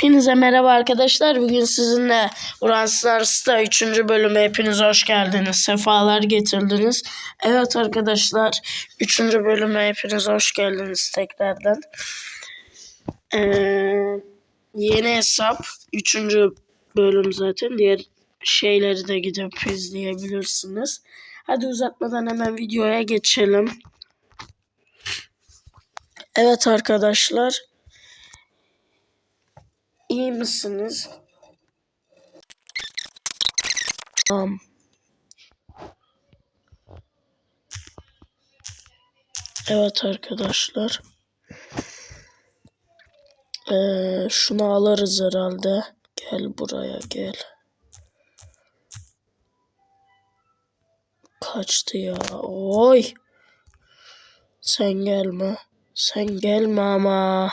Hepinize merhaba arkadaşlar. Bugün sizinle Uran Stars'ta 3. bölüme hepiniz hoş geldiniz. Sefalar getirdiniz. Evet arkadaşlar 3. bölüme hepiniz hoş geldiniz tekrardan. Ee, yeni hesap 3. bölüm zaten. Diğer şeyleri de gidip izleyebilirsiniz. Hadi uzatmadan hemen videoya geçelim. Evet arkadaşlar. İyi misiniz? Tamam. Evet arkadaşlar. Ee, şunu alırız herhalde. Gel buraya gel. Kaçtı ya. Oy. Sen gelme. Sen gelme ama.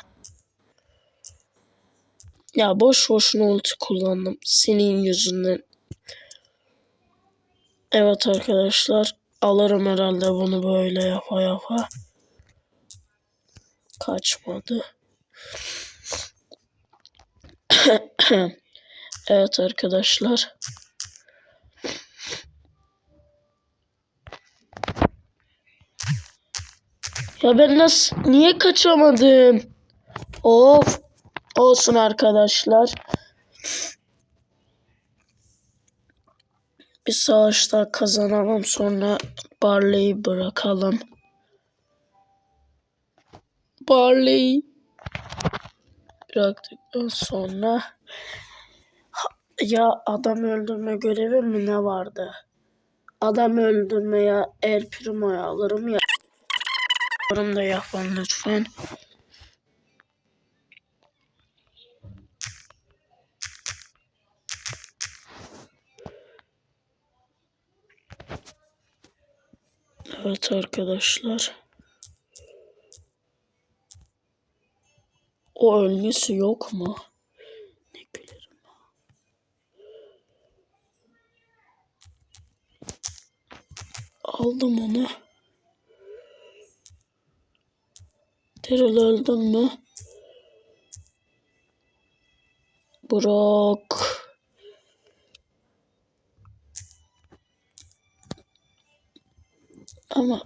Ya boş boşuna ulti kullandım. Senin yüzünden. Evet arkadaşlar. Alırım herhalde bunu böyle yapa yapa. Kaçmadı. evet arkadaşlar. Ya ben nasıl niye kaçamadım? Of. Olsun arkadaşlar. Bir savaşta kazanalım sonra Barley'i bırakalım. Barley bıraktıktan sonra ya adam öldürme görevi mi ne vardı? Adam öldürme ya El Primo'yu alırım ya. Yorum da yapın lütfen. Evet arkadaşlar. O ölmesi yok mu? Ne gülerim. Aldım onu. Terol öldün mü? Brock. Ama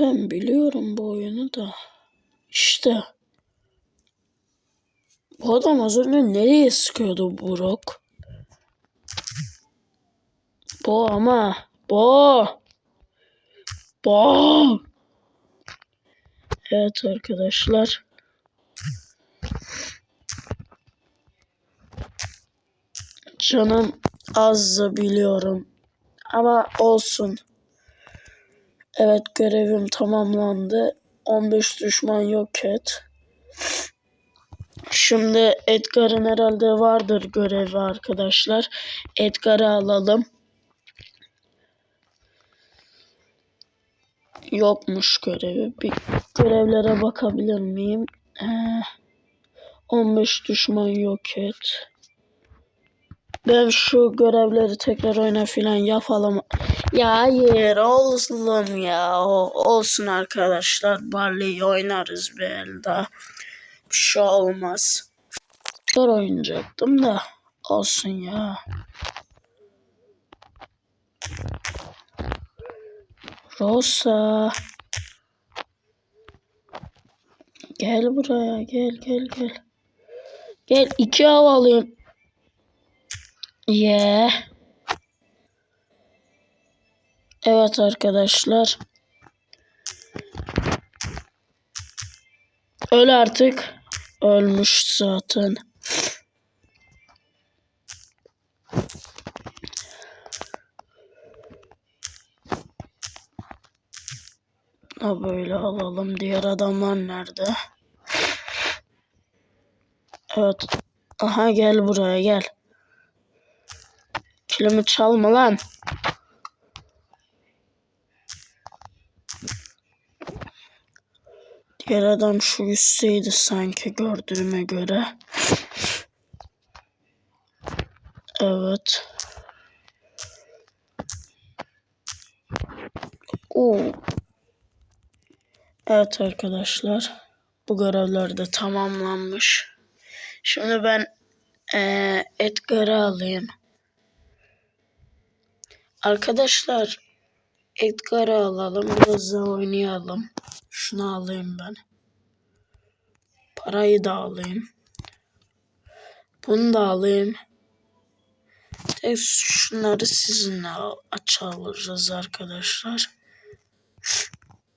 ben biliyorum bu oyunu da. İşte. Bu adam az önce nereye sıkıyordu Brock? Bu ama. Bu. Bu. Evet arkadaşlar. Canım azdı biliyorum. Ama olsun. Evet görevim tamamlandı. 15 düşman yok et. Şimdi Edgar'ın herhalde vardır görevi arkadaşlar. Edgar'ı alalım. Yokmuş görevi. Bir görevlere bakabilir miyim? Ee, 15 düşman yok et. Ben şu görevleri tekrar oyna filan yapalım. Ya hayır olsun ya. O, olsun arkadaşlar. Barley oynarız elde. Bir şey olmaz. Zor oynayacaktım da. Olsun ya. Rosa. Gel buraya gel gel gel. Gel iki av alayım. Yeah. Evet arkadaşlar. Öl artık. Ölmüş zaten. Ha böyle alalım. Diğer adamlar nerede? Evet. Aha gel buraya gel. Kilimi çalma lan. Diğer adam şu üstteydi sanki gördüğüme göre. Evet. Oo. Evet arkadaşlar. Bu görevler de tamamlanmış. Şimdi ben eee Edgar'ı alayım. Arkadaşlar Edgar'ı alalım. Biraz da oynayalım. Şunu alayım ben. Parayı da alayım. Bunu da alayım. Tek şunları sizinle aç arkadaşlar.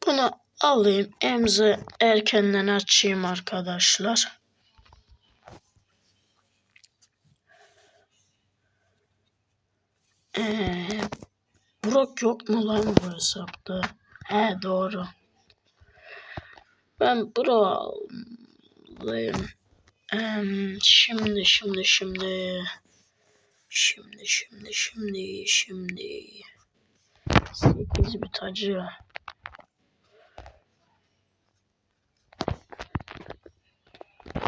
Bunu alayım. Emze erkenden açayım arkadaşlar. Ee, Burak yok mu lan bu hesapta? He doğru. Ben Burak alayım. Şimdi şimdi şimdi. Şimdi şimdi şimdi şimdi. 8 bit acı.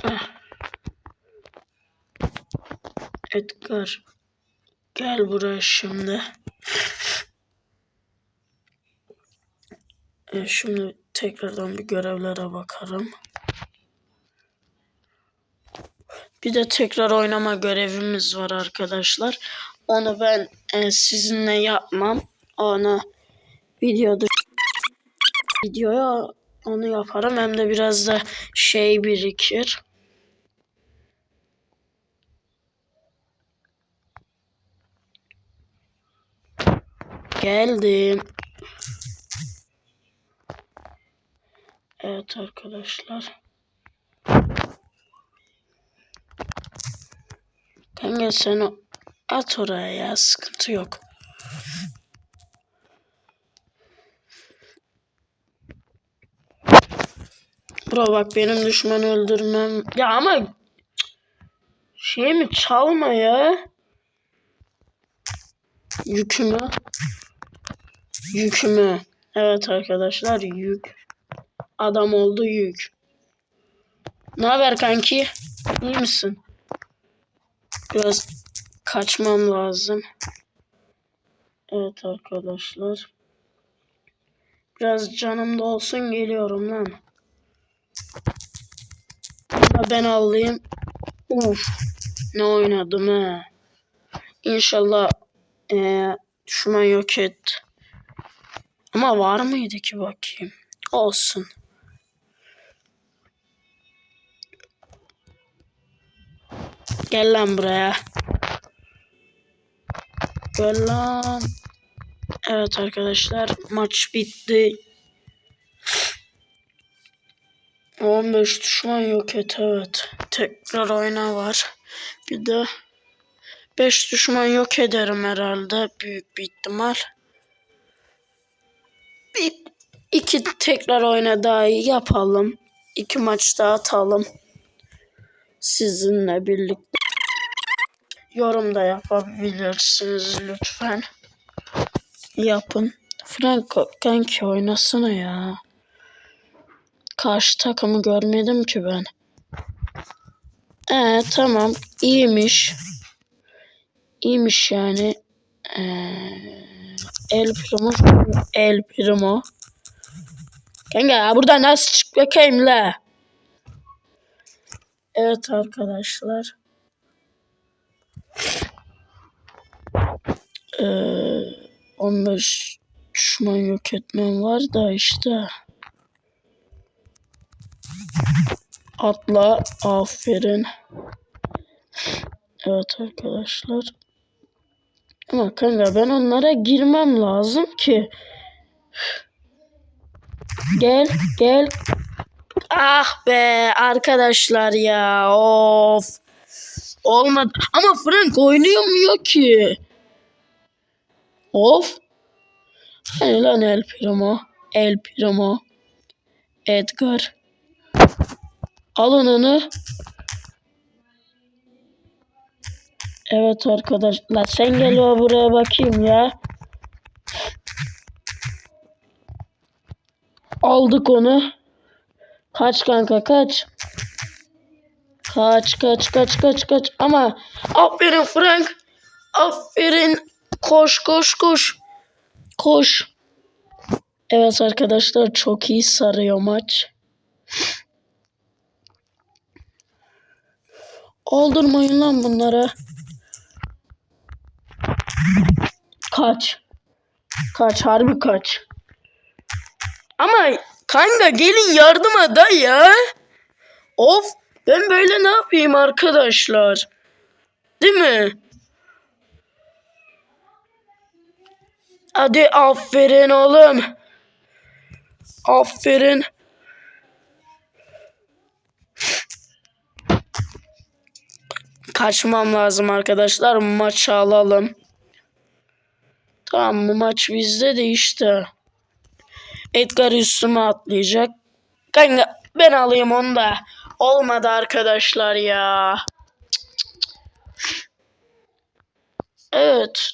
Ah. Edgar. Gel buraya şimdi. E, şimdi tekrardan bir görevlere bakarım. Bir de tekrar oynama görevimiz var arkadaşlar. Onu ben e, sizinle yapmam. Onu videoda videoya onu yaparım. Hem de biraz da şey birikir. Geldim. Evet arkadaşlar. Kanka sen at oraya ya sıkıntı yok. Bro bak benim düşmanı öldürmem. Ya ama şey mi çalma ya. Yükümü. Yükümü. Evet arkadaşlar yük. Adam oldu yük. Ne haber kanki? İyi misin? Biraz kaçmam lazım. Evet arkadaşlar. Biraz canım da olsun geliyorum lan. Ben alayım. Uf. Ne oynadım he. İnşallah eee düşman yok et. Ama var mıydı ki bakayım. Olsun. Gel lan buraya. Gel lan. Evet arkadaşlar maç bitti. 15 düşman yok et evet. Tekrar oyna var. Bir de 5 düşman yok ederim herhalde büyük bir ihtimal. İki tekrar oyna daha iyi yapalım. İki maç daha atalım. Sizinle birlikte. Yorum da yapabilirsiniz lütfen. Yapın. Franco kanki oynasana ya. Karşı takımı görmedim ki ben. Ee tamam iyiymiş. İyiymiş yani. Ee, El Primo. El Primo. Kanka buradan nasıl çık bakayım la. Evet arkadaşlar. Ee, 15 düşman yok etmem var da işte. Atla aferin. Evet arkadaşlar. Ama kanka ben onlara girmem lazım ki. Gel gel. Ah be arkadaşlar ya of. Olmadı. Ama Frank oynayamıyor ki. Of. Hani lan El Primo. El Primo. Edgar. Alın onu. Evet arkadaşlar sen gel o buraya bakayım ya. Aldık onu. Kaç kanka kaç. Kaç kaç kaç kaç kaç. Ama aferin Frank. Aferin. Koş koş koş. Koş. Evet arkadaşlar çok iyi sarıyor maç. Aldırmayın lan bunlara. Kaç. Kaç harbi kaç. Ama kanka gelin yardıma da ya. Of ben böyle ne yapayım arkadaşlar? Değil mi? Hadi aferin oğlum. Aferin. Kaçmam lazım arkadaşlar. Maçı alalım. Tamam bu maç bizde de işte. Edgar üstüme atlayacak. Kanka ben alayım onu da. Olmadı arkadaşlar ya. Evet.